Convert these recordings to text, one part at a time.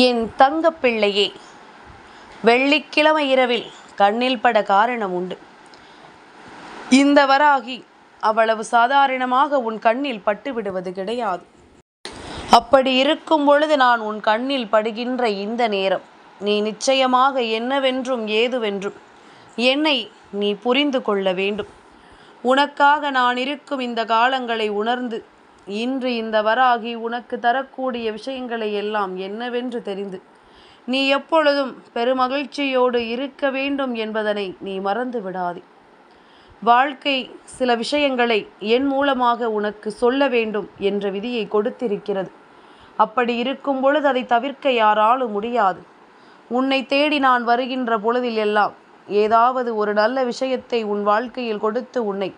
என் தங்கப்பிள்ளையே வெள்ளிக்கிழமை இரவில் கண்ணில் பட காரணம் உண்டு. இந்த வராகி அவ்வளவு சாதாரணமாக உன் கண்ணில் பட்டு விடுவது கிடையாது. அப்படி இருக்கும் பொழுது நான் உன் கண்ணில் படுகின்ற இந்த நேரம் நீ நிச்சயமாக என்னவென்றும் ஏதுவென்றும் என்னை நீ புரிந்து கொள்ள வேண்டும். உனக்காக நான் இருக்கும் இந்த காலங்களை உணர்ந்து இன்று இந்த வராகி உனக்கு தரக்கூடிய விஷயங்களை எல்லாம் என்னவென்று தெரிந்து. நீ எப்பொழுதும் பெருமகிழ்ச்சியோடு இருக்க வேண்டும் என்பதனை நீ மறந்து விடாதே. வாழ்க்கை சில விஷயங்களை என் மூலமாக உனக்கு சொல்ல வேண்டும் என்ற விதியை கொடுத்திருக்கிறது. அப்படி இருக்கும் பொழுது அதை தவிர்க்க யாராலும் முடியாது. உன்னை தேடி நான் வருகின்ற பொழுதில் எல்லாம் ஏதாவது ஒரு நல்ல விஷயத்தை உன் வாழ்க்கையில் கொடுத்து உன்னை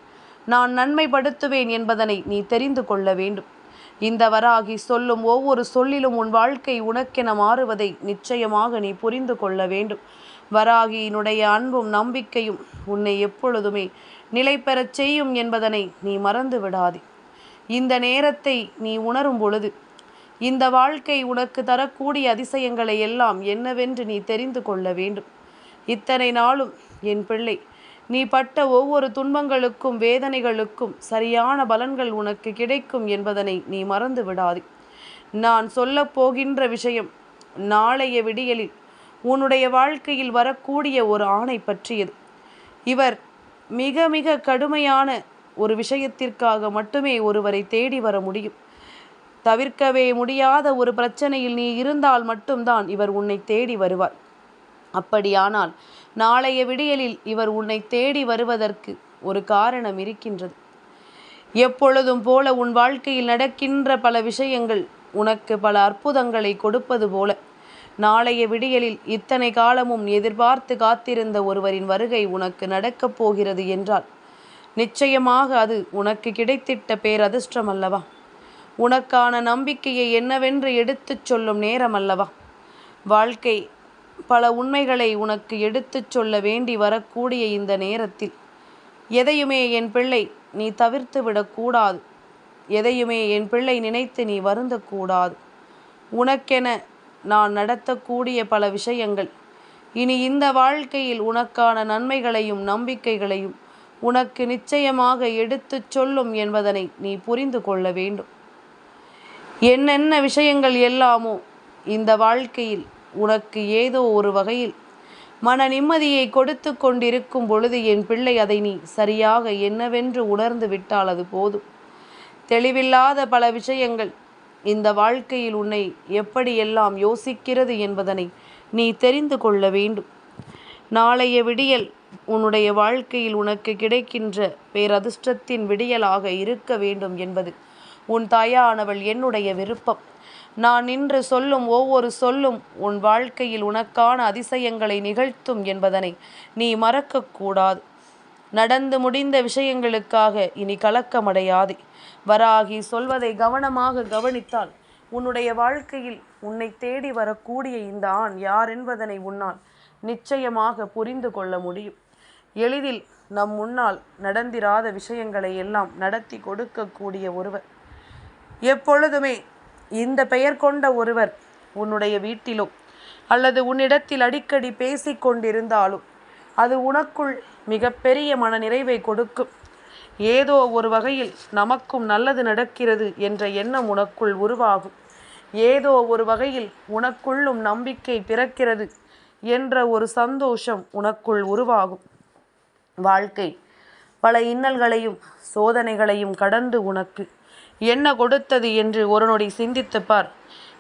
நான் நன்மைப்படுத்துவேன் என்பதனை நீ தெரிந்து கொள்ள வேண்டும். இந்த வராகி சொல்லும் ஒவ்வொரு சொல்லிலும் உன் வாழ்க்கை உனக்கென மாறுவதை நிச்சயமாக நீ புரிந்து கொள்ள வேண்டும். வராகியினுடைய அன்பும் நம்பிக்கையும் உன்னை எப்பொழுதுமே நிலை பெறச் செய்யும் என்பதனை நீ மறந்து விடாதே. இந்த நேரத்தை நீ உணரும் பொழுது இந்த வாழ்க்கை உனக்கு தரக்கூடிய அதிசயங்களை எல்லாம் என்னவென்று நீ தெரிந்து கொள்ள வேண்டும். இத்தனை நாளும் என் பிள்ளை நீ பட்ட ஒவ்வொரு துன்பங்களுக்கும் வேதனைகளுக்கும் சரியான பலன்கள் உனக்கு கிடைக்கும் என்பதனை நீ மறந்து விடாதே. நான் சொல்ல போகின்ற விஷயம் நாளைய விடியலில் உன்னுடைய வாழ்க்கையில் வரக்கூடிய ஒரு ஆணை பற்றியது. இவர் மிக மிக கடுமையான ஒரு விஷயத்திற்காக மட்டுமே ஒருவரை தேடி வர முடியும். தவிர்க்கவே முடியாத ஒரு பிரச்சனையில் நீ இருந்தால் மட்டும்தான் இவர் உன்னை தேடி வருவார். அப்படியானால் நாளைய விடியலில் இவர் உன்னை தேடி வருவதற்கு ஒரு காரணம் இருக்கின்றது. எப்பொழுதும் போல உன் வாழ்க்கையில் நடக்கின்ற பல விஷயங்கள் உனக்கு பல அற்புதங்களை கொடுப்பது போல. நாளைய விடியலில் இத்தனை காலமும் எதிர்பார்த்து காத்திருந்த ஒருவரின் வருகை உனக்கு நடக்கப் போகிறது என்றால் நிச்சயமாக அது உனக்கு கிடைத்திட்ட பேரதிர்ஷ்டம் அல்லவா? உனக்கான நம்பிக்கையை என்னவென்று எடுத்துச் சொல்லும் நேரம் அல்லவா? வாழ்க்கை பல உண்மைகளை உனக்கு எடுத்துச் சொல்ல வேண்டி வரக்கூடிய இந்த நேரத்தில் எதையுமே என் பிள்ளை நீ தவிர்த்து விடக்கூடாது எதையுமே என் பிள்ளை நினைத்து நீ வருந்தக்கூடாது உனக்கென நான் நடத்தக்கூடிய பல விஷயங்கள் இனி இந்த வாழ்க்கையில் உனக்கான நன்மைகளையும் நம்பிக்கைகளையும் உனக்கு நிச்சயமாக எடுத்துச் சொல்லும் என்பதனை நீ புரிந்து கொள்ள வேண்டும். என்னென்ன விஷயங்கள் எல்லாமோ இந்த வாழ்க்கையில் உனக்கு ஏதோ ஒரு வகையில் மன நிம்மதியை கொடுத்து கொண்டிருக்கும் பொழுது என் பிள்ளை அதை நீ சரியாக என்னவென்று உணர்ந்து விட்டால் அது போதும். தெளிவில்லாத பல விஷயங்கள் இந்த வாழ்க்கையில் உன்னை எப்படியெல்லாம் யோசிக்கிறது என்பதனை நீ தெரிந்து கொள்ள வேண்டும். நாளைய விடியல் உன்னுடைய வாழ்க்கையில் உனக்கு கிடைக்கின்ற பேரதிர்ஷ்டத்தின் விடியலாக இருக்க வேண்டும் என்பது உன் தாயானவள் என்னுடைய விருப்பம். நான் நின்று சொல்லும் ஒவ்வொரு சொல்லும் உன் வாழ்க்கையில் உனக்கான அதிசயங்களை நிகழ்த்தும் என்பதனை நீ மறக்கக்கூடாது நடந்து முடிந்த விஷயங்களுக்காக இனி கலக்கமடையாதே. வராகி சொல்வதை கவனமாக கவனித்தால் உன்னுடைய வாழ்க்கையில் உன்னை தேடி வரக்கூடிய இந்த ஆண் யார் என்பதனை உன்னால் நிச்சயமாக புரிந்து கொள்ள முடியும். எளிதில் நம் முன்னால் நடந்திராத விஷயங்களை எல்லாம் நடத்தி கொடுக்கக்கூடிய ஒருவர். எப்பொழுதுமே இந்த பெயர் கொண்ட ஒருவர் உன்னுடைய வீட்டிலோ அல்லது உன்னிடத்தில் அடிக்கடி பேசிக் கொண்டிருந்தாலும் அது உனக்குள் மிகப்பெரிய மன நிறைவை கொடுக்கும். ஏதோ ஒரு வகையில் நமக்கும் நல்லது நடக்கிறது என்ற எண்ணம் உனக்குள் உருவாகும். ஏதோ ஒரு வகையில் உனக்குள்ளும் நம்பிக்கை பிறக்கிறது என்ற ஒரு சந்தோஷம் உனக்குள் உருவாகும். வாழ்க்கை பல இன்னல்களையும் சோதனைகளையும் கடந்து உனக்கு. என்ன கொடுத்தது என்று ஒரு நொடி சிந்தித்து பார்.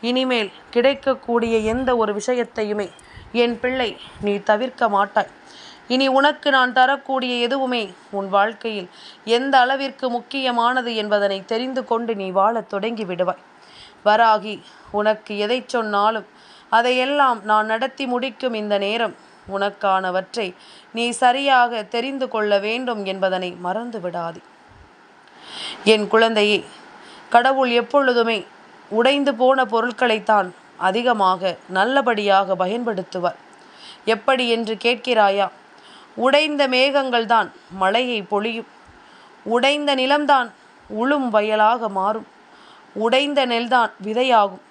இனிமேல் கிடைக்கக்கூடிய எந்த ஒரு விஷயத்தையுமே என் பிள்ளை நீ தவிர்க்க மாட்டாய். இனி உனக்கு நான் தரக்கூடிய எதுவுமே உன் வாழ்க்கையில் எந்த அளவிற்கு முக்கியமானது என்பதனை தெரிந்து கொண்டு நீ வாழத் தொடங்கி விடுவாய். வராகி உனக்கு எதை சொன்னாலும் அதையெல்லாம் நான் நடத்தி முடிக்கும் இந்த நேரம் உனக்கானவற்றை நீ சரியாக தெரிந்து கொள்ள வேண்டும் என்பதனை மறந்து விடாதே என் குழந்தையே கடவுள் எப்பொழுதுமே உடைந்து போன பொருட்களைத்தான் அதிகமாக நல்லபடியாக பயன்படுத்துவார். எப்படி என்று கேட்கிறாயா? உடைந்த மேகங்கள் தான் மழையை பொழியும். உடைந்த நிலம்தான் உளும் வயலாக மாறும். உடைந்த நெல்தான் விதையாகும்.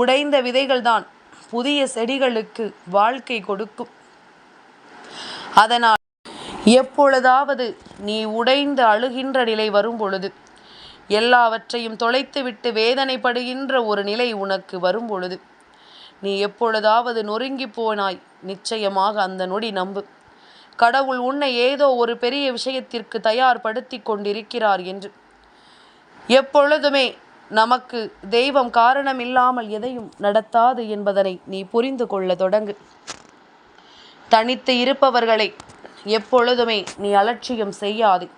உடைந்த விதைகள்தான் புதிய செடிகளுக்கு வாழ்க்கை கொடுக்கும். அதனால் எப்பொழுதாவது நீ உடைந்து அழுகின்ற நிலை வரும் பொழுது எல்லாவற்றையும் தொலைத்துவிட்டு வேதனைப்படுகின்ற ஒரு நிலை உனக்கு வரும் பொழுது நீ எப்பொழுதாவது நொறுங்கி போனாய் நிச்சயமாக அந்த நொடி நம்பு. கடவுள் உன்னை ஏதோ ஒரு பெரிய விஷயத்திற்கு தயார்படுத்தி கொண்டிருக்கிறார் என்று. எப்பொழுதுமே நமக்கு தெய்வம் காரணமில்லாமல் எதையும் நடத்தாது என்பதனை நீ புரிந்து கொள்ள தொடங்கு. தனித்து இருப்பவர்களை எப்பொழுதுமே நீ அலட்சியம் செய்யாது.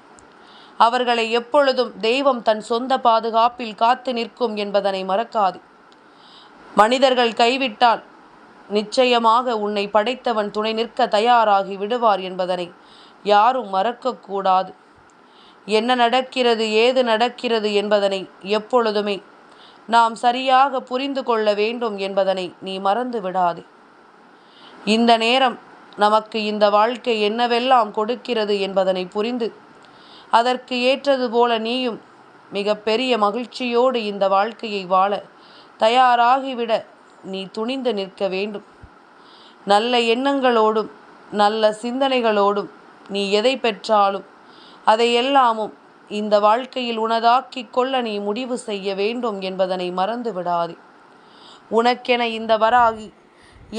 அவர்களை எப்பொழுதும் தெய்வம் தன் சொந்த பாதுகாப்பில் காத்து நிற்கும் என்பதனை மறக்காது. மனிதர்கள் கைவிட்டால் நிச்சயமாக உன்னை படைத்தவன் துணை நிற்க தயாராகி விடுவார் என்பதனை யாரும் மறக்கக்கூடாது. என்ன நடக்கிறது ஏது நடக்கிறது என்பதனை எப்பொழுதுமே நாம் சரியாக புரிந்து கொள்ள வேண்டும் என்பதனை நீ மறந்து விடாது. இந்த நேரம் நமக்கு இந்த வாழ்க்கை என்னவெல்லாம் கொடுக்கிறது என்பதனை புரிந்து அதற்கு ஏற்றது போல நீயும் மிக பெரிய மகிழ்ச்சியோடு இந்த வாழ்க்கையை வாழ தயாராகிவிட நீ துணிந்து நிற்க வேண்டும். நல்ல எண்ணங்களோடும் நல்ல சிந்தனைகளோடும் நீ எதை பெற்றாலும் அதையெல்லாமும் இந்த வாழ்க்கையில் உனதாக்கி கொள்ள நீ முடிவு செய்ய வேண்டும் என்பதனை மறந்து விடாதே. உனக்கென இந்த வராகி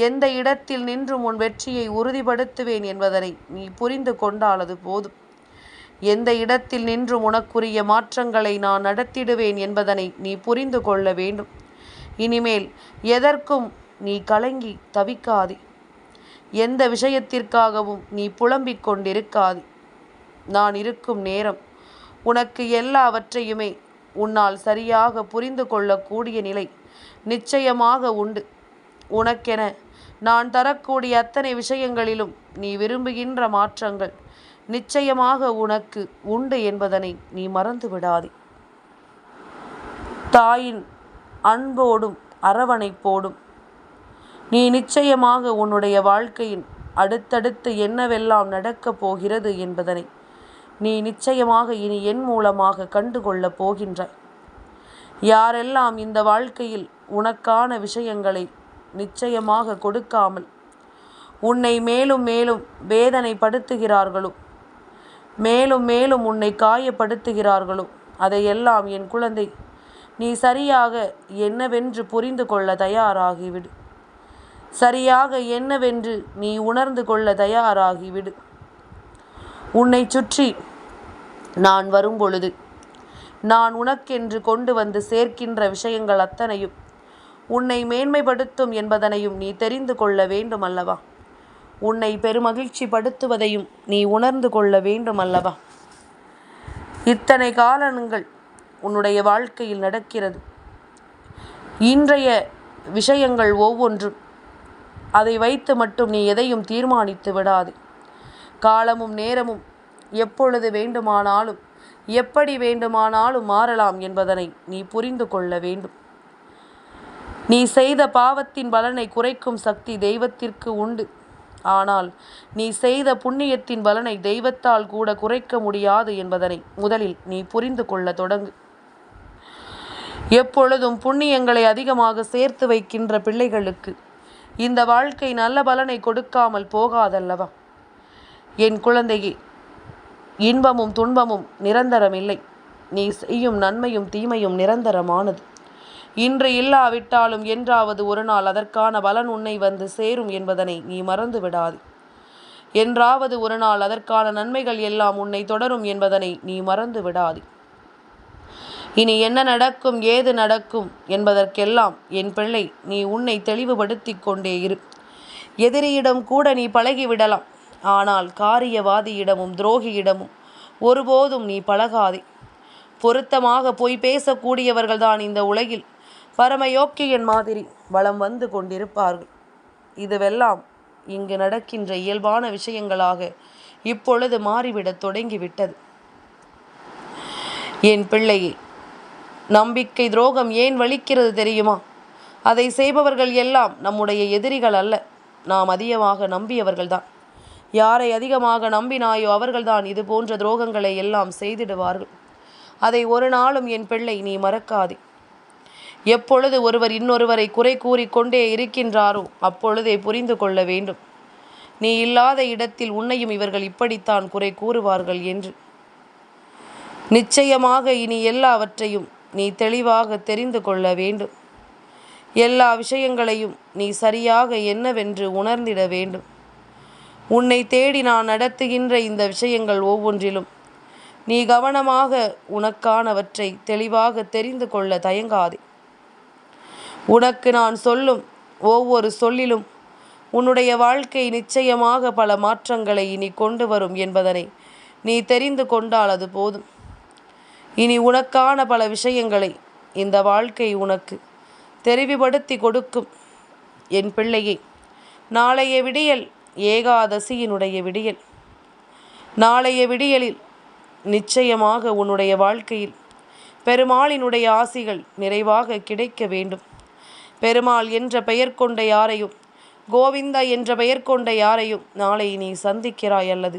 எந்த இடத்தில் நின்றும் உன் வெற்றியை உறுதிப்படுத்துவேன் என்பதனை நீ புரிந்து கொண்டாலது போதும். எந்த இடத்தில் நின்று உனக்குரிய மாற்றங்களை நான் நடத்திடுவேன் என்பதனை நீ புரிந்து கொள்ள வேண்டும். இனிமேல் எதற்கும் நீ கலங்கி தவிக்காதே. எந்த விஷயத்திற்காகவும் நீ புலம்பிக் கொண்டிருக்காதே. நான் இருக்கும் நேரம் உனக்கு எல்லாவற்றையுமே உன்னால் சரியாக புரிந்து கொள்ளக்கூடிய நிலை நிச்சயமாக உண்டு. உனக்கென நான் தரக்கூடிய அத்தனை விஷயங்களிலும் நீ விரும்புகின்ற மாற்றங்கள் நிச்சயமாக உனக்கு உண்டு என்பதனை நீ மறந்து விடாதே தாயின் அன்போடும் அரவணைப்போடும் நீ நிச்சயமாக உன்னுடைய வாழ்க்கையின் அடுத்தடுத்து என்னவெல்லாம் நடக்கப் போகிறது என்பதனை நீ நிச்சயமாக இனி என் மூலமாக கண்டுகொள்ளப் போகின்றாய். யாரெல்லாம் இந்த வாழ்க்கையில் உனக்கான விஷயங்களை நிச்சயமாக கொடுக்காமல் உன்னை மேலும் மேலும் வேதனைப்படுத்துகிறார்களோ மேலும் மேலும் உன்னை காயப்படுத்துகிறார்களோ அதையெல்லாம் என் குழந்தை நீ சரியாக என்னவென்று புரிந்து கொள்ள தயாராகிவிடு. சரியாக என்னவென்று நீ உணர்ந்து கொள்ள தயாராகிவிடு. உன்னை சுற்றி நான் வரும்பொழுது நான் உனக்கென்று கொண்டு வந்து சேர்க்கின்ற விஷயங்கள் அத்தனையும் உன்னை மேன்மைப்படுத்தும் என்பதனையும் நீ தெரிந்து கொள்ள வேண்டும் அல்லவா உன்னை பெருமகிழ்ச்சி படுத்துவதையும் நீ உணர்ந்து கொள்ள வேண்டும் அல்லவா இத்தனை காலங்கள் உன்னுடைய வாழ்க்கையில் நடக்கிறது. இன்றைய விஷயங்கள் ஒவ்வொன்றும் அதை வைத்து மட்டும் நீ எதையும் தீர்மானித்து விடாது. காலமும் நேரமும் எப்பொழுது வேண்டுமானாலும் எப்படி வேண்டுமானாலும் மாறலாம் என்பதனை நீ புரிந்து கொள்ள வேண்டும். நீ செய்த பாவத்தின் பலனை குறைக்கும் சக்தி தெய்வத்திற்கு உண்டு. ஆனால் நீ செய்த புண்ணியத்தின் பலனை தெய்வத்தால் கூட குறைக்க முடியாது என்பதனை முதலில் நீ புரிந்து கொள்ள தொடங்கு. எப்பொழுதும் புண்ணியங்களை அதிகமாக சேர்த்து வைக்கின்ற பிள்ளைகளுக்கு இந்த வாழ்க்கை நல்ல பலனை கொடுக்காமல் போகாதல்லவா? என் குழந்தையே இன்பமும் துன்பமும் நிரந்தரமில்லை. நீ செய்யும் நன்மையும் தீமையும் நிரந்தரமானது. இன்று இல்லாவிட்டாலும் என்றாவது ஒரு நாள் அதற்கான பலன் உன்னை வந்து சேரும் என்பதனை நீ மறந்து விடாது. என்றாவது ஒரு நாள் அதற்கான நன்மைகள் எல்லாம் உன்னை தொடரும் என்பதனை நீ மறந்து விடாது. இனி என்ன நடக்கும் ஏது நடக்கும் என்பதற்கெல்லாம் என் பிள்ளை நீ உன்னை தெளிவுபடுத்தி கொண்டே இரு. எதிரியிடம் கூட நீ பழகிவிடலாம். ஆனால் காரியவாதியிடமும் துரோகியிடமும் ஒருபோதும் நீ பழகாதே. பொருத்தமாக போய் பேசக்கூடியவர்கள்தான் இந்த உலகில். பரமயோக்கியன் மாதிரி வளம் வந்து கொண்டிருப்பார்கள். இதுவெல்லாம் இங்கு நடக்கின்ற இயல்பான விஷயங்களாக இப்பொழுது மாறிவிடத் தொடங்கிவிட்டது. என் பிள்ளையே நம்பிக்கை துரோகம் ஏன் வலிக்கிறது தெரியுமா? அதை செய்பவர்கள் எல்லாம் நம்முடைய எதிரிகள் அல்ல. நாம் அதிகமாக நம்பியவர்கள்தான். யாரை அதிகமாக நம்பினாயோ அவர்கள்தான் இது போன்ற துரோகங்களை எல்லாம் செய்திடுவார்கள். அதை ஒரு நாளும் என் பிள்ளை நீ மறக்காதே. எப்பொழுது ஒருவர் இன்னொருவரை குறை கூறிக்கொண்டே இருக்கின்றாரோ அப்பொழுதே புரிந்து கொள்ள வேண்டும். நீ இல்லாத இடத்தில் உன்னையும் இவர்கள் இப்படித்தான் குறை கூறுவார்கள் என்று. நிச்சயமாக இனி எல்லாவற்றையும் நீ தெளிவாக தெரிந்து கொள்ள வேண்டும். எல்லா விஷயங்களையும் நீ சரியாக என்னவென்று உணர்ந்திட வேண்டும். உன்னை தேடி நான் நடத்துகின்ற இந்த விஷயங்கள் ஒவ்வொன்றிலும் நீ கவனமாக உனக்கானவற்றை தெளிவாக தெரிந்து கொள்ள தயங்காதே. உனக்கு நான் சொல்லும் ஒவ்வொரு சொல்லிலும் உன்னுடைய வாழ்க்கை நிச்சயமாக பல மாற்றங்களை இனி கொண்டு வரும் என்பதனை நீ தெரிந்து கொண்டால் அது போதும். இனி உனக்கான பல விஷயங்களை இந்த வாழ்க்கை உனக்கு தெரிவுபடுத்தி கொடுக்கும். என் பிள்ளையை நாளைய விடியல் ஏகாதசியினுடைய விடியல். நாளைய விடியலில் நிச்சயமாக உன்னுடைய வாழ்க்கையில் பெருமாளினுடைய ஆசிகள் நிறைவாக கிடைக்க வேண்டும். பெருமாள் என்ற பெயர் கொண்ட யாரையும்? கோவிந்தா என்ற பெயர் கொண்ட யாரையும் நாளை நீ சந்திக்கிறாய் அல்லது?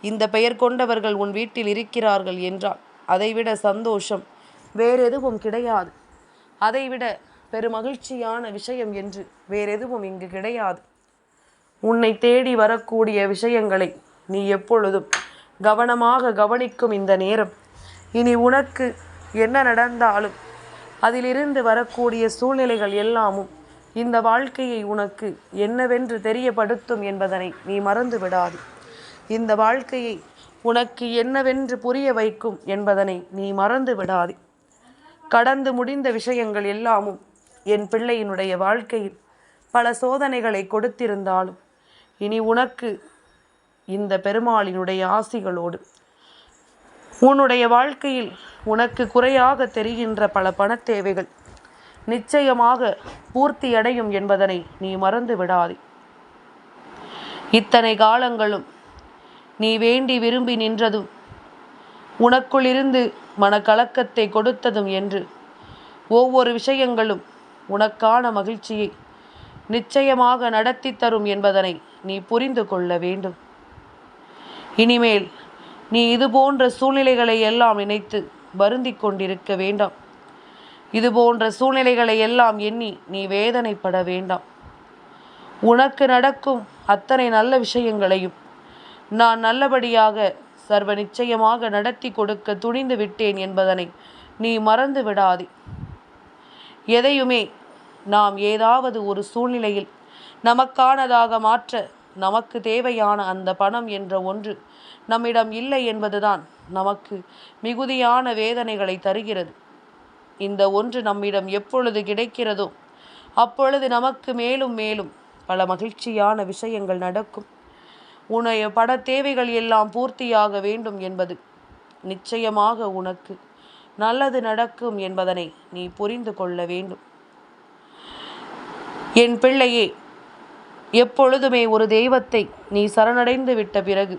இந்த பெயர் கொண்டவர்கள் உன் வீட்டில் இருக்கிறார்கள் என்றால் அதைவிட சந்தோஷம் வேறெதுவும் கிடையாது. அதைவிட பெருமகிழ்ச்சியான விஷயம் என்று வேறெதுவும் இங்கு கிடையாது. உன்னை தேடி வரக்கூடிய விஷயங்களை நீ எப்பொழுதும் கவனமாக கவனிக்கும் இந்த நேரம். இனி உனக்கு என்ன நடந்தாலும் அதிலிருந்து வரக்கூடிய சூழ்நிலைகள் எல்லாமும் இந்த வாழ்க்கையை உனக்கு என்னவென்று தெரியப்படுத்தும் என்பதனை நீ மறந்து விடாது. இந்த வாழ்க்கையை உனக்கு என்னவென்று புரிய வைக்கும் என்பதனை நீ மறந்து விடாது. கடந்து முடிந்த விஷயங்கள் எல்லாமும் என் பிள்ளையினுடைய வாழ்க்கையில் பல சோதனைகளை கொடுத்திருந்தாலும் இனி உனக்கு இந்த பெருமாளினுடைய ஆசிகளோடு உன்னுடைய வாழ்க்கையில் உனக்கு குறையாக தெரிகின்ற பல பணத் தேவைகள் நிச்சயமாக பூர்த்தியடையும் என்பதனை நீ மறந்து விடாதே. இத்தனை காலங்களும் நீ வேண்டி விரும்பி நின்றதும் உனக்குள்ளிருந்து மனக்கலக்கத்தை கொடுத்ததும் என்று ஒவ்வொரு விஷயங்களும் உனக்கான மகிழ்ச்சியை நிச்சயமாக நடத்தி தரும் என்பதனை நீ புரிந்து கொள்ள வேண்டும். இனிமேல் நீ இது போன்ற சூழ்நிலைகளை எல்லாம் நினைத்து வருந்தி கொண்டிருக்க வேண்டாம். இது போன்ற சூழ்நிலைகளை எல்லாம் எண்ணி நீ வேதனைப்பட வேண்டாம். உனக்கு நடக்கும் அத்தனை நல்ல விஷயங்களையும் நான் நல்லபடியாக சர்வ நிச்சயமாக நடத்தி கொடுக்க துணிந்து விட்டேன் என்பதனை நீ மறந்து விடாதே. எதையுமே நாம் ஏதாவது ஒரு சூழ்நிலையில் நமக்கானதாக மாற்ற நமக்கு தேவையான அந்த பணம் என்ற ஒன்று நம்மிடம் இல்லை என்பதுதான். நமக்கு மிகுதியான வேதனைகளை தருகிறது. இந்த ஒன்று நம்மிடம் எப்பொழுது கிடைக்கிறதோ அப்பொழுது நமக்கு மேலும் மேலும் பல மகிழ்ச்சியான விஷயங்கள் நடக்கும். உன்னைய பட தேவைகள் எல்லாம் பூர்த்தியாக வேண்டும் என்பது நிச்சயமாக உனக்கு நல்லது நடக்கும் என்பதனை நீ புரிந்து கொள்ள வேண்டும். என் பிள்ளையே எப்பொழுதுமே ஒரு தெய்வத்தை நீ சரணடைந்து விட்ட பிறகு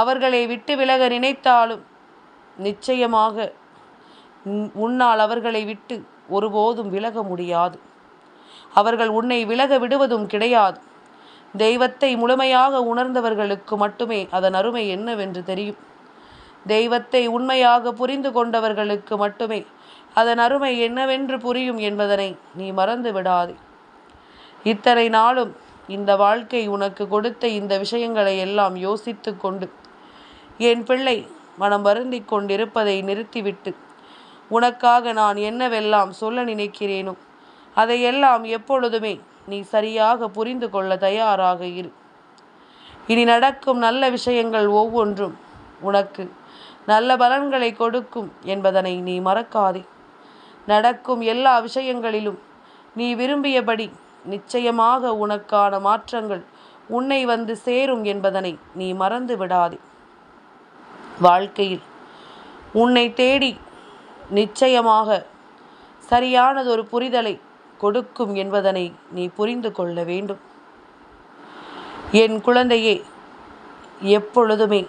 அவர்களை விட்டு விலக நினைத்தாலும் நிச்சயமாக உன்னால் அவர்களை விட்டு ஒருபோதும் விலக முடியாது. அவர்கள் உன்னை விலக விடுவதும் கிடையாது. தெய்வத்தை முழுமையாக உணர்ந்தவர்களுக்கு மட்டுமே அதன் அருமை என்னவென்று தெரியும். தெய்வத்தை உண்மையாக புரிந்து கொண்டவர்களுக்கு மட்டுமே அதன் அருமை என்னவென்று புரியும் என்பதனை நீ மறந்து விடாதே. இத்தனை நாளும் இந்த வாழ்க்கை உனக்கு கொடுத்த இந்த விஷயங்களை எல்லாம் யோசித்து கொண்டு. என் பிள்ளை மனம் வருந்தி கொண்டிருப்பதை நிறுத்திவிட்டு உனக்காக நான் என்னவெல்லாம் சொல்ல நினைக்கிறேனோ அதையெல்லாம் எப்பொழுதுமே நீ சரியாக புரிந்து கொள்ள தயாராக இரு. இனி நடக்கும் நல்ல விஷயங்கள் ஒவ்வொன்றும் உனக்கு நல்ல பலன்களை கொடுக்கும் என்பதனை நீ மறக்காதே. நடக்கும் எல்லா விஷயங்களிலும் நீ விரும்பியபடி நிச்சயமாக உனக்கான மாற்றங்கள் உன்னை வந்து சேரும் என்பதனை நீ மறந்து விடாதே. வாழ்க்கையில் உன்னை தேடி நிச்சயமாக சரியானதொரு புரிதலை கொடுக்கும் என்பதனை நீ புரிந்து கொள்ள வேண்டும். என் குழந்தையே எப்பொழுதுமே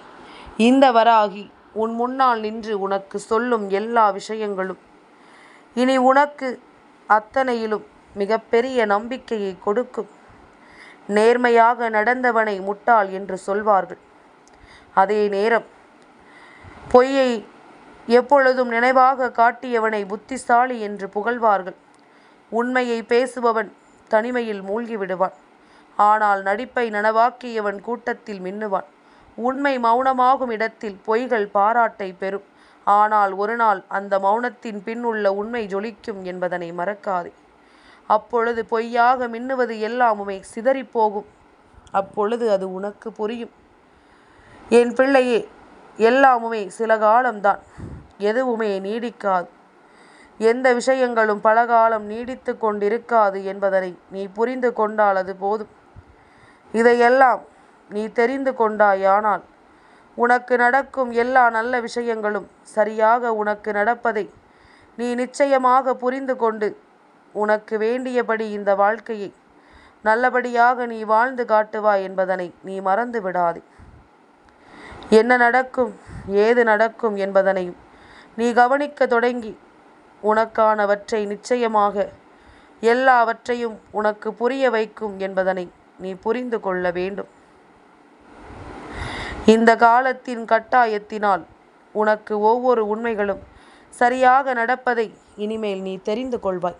இந்த வராகி உன் முன்னால் நின்று உனக்கு சொல்லும் எல்லா விஷயங்களும் இனி உனக்கு அத்தனையிலும் மிகப்பெரிய நம்பிக்கையை கொடுக்கும் நேர்மையாக நடந்தவனை முட்டாள் என்று சொல்வார்கள். அதே நேரம் பொய்யை எப்பொழுதும் நினைவாக காட்டியவனை புத்திசாலி என்று புகழ்வார்கள். உண்மையை பேசுபவன் தனிமையில் மூழ்கி விடுவான் ஆனால் நடிப்பை நனவாக்கியவன் கூட்டத்தில் மின்னுவான். உண்மை மௌனமாகும் இடத்தில் பொய்கள் பாராட்டை பெறும். ஆனால் ஒரு நாள் அந்த மௌனத்தின் பின் உள்ள உண்மை ஜொலிக்கும் என்பதனை மறக்காதே. அப்பொழுது பொய்யாக மின்னுவது எல்லாமுமே சிதறிப்போகும். அப்பொழுது அது உனக்கு புரியும். என் பிள்ளையே எல்லாமுமே சில காலம்தான். எதுவுமே நீடிக்காது? எந்த விஷயங்களும் பல காலம் நீடித்து கொண்டிருக்காது என்பதனை நீ புரிந்து கொண்டால் அது போதும். இதையெல்லாம் நீ தெரிந்து கொண்டாயானால் உனக்கு நடக்கும் எல்லா நல்ல விஷயங்களும் சரியாக உனக்கு நடப்பதை நீ நிச்சயமாக புரிந்து கொண்டு உனக்கு வேண்டியபடி இந்த வாழ்க்கையை நல்லபடியாக நீ வாழ்ந்து காட்டுவாய் என்பதனை நீ மறந்து விடாதே. என்ன நடக்கும் ஏது நடக்கும் என்பதனையும் நீ கவனிக்க தொடங்கி உனக்கானவற்றை நிச்சயமாக எல்லாவற்றையும் உனக்கு புரிய வைக்கும் என்பதனை நீ புரிந்து கொள்ள வேண்டும். இந்த காலத்தின் கட்டாயத்தினால் உனக்கு ஒவ்வொரு உண்மைகளும் சரியாக நடப்பதை இனிமேல் நீ தெரிந்து கொள்வாய்.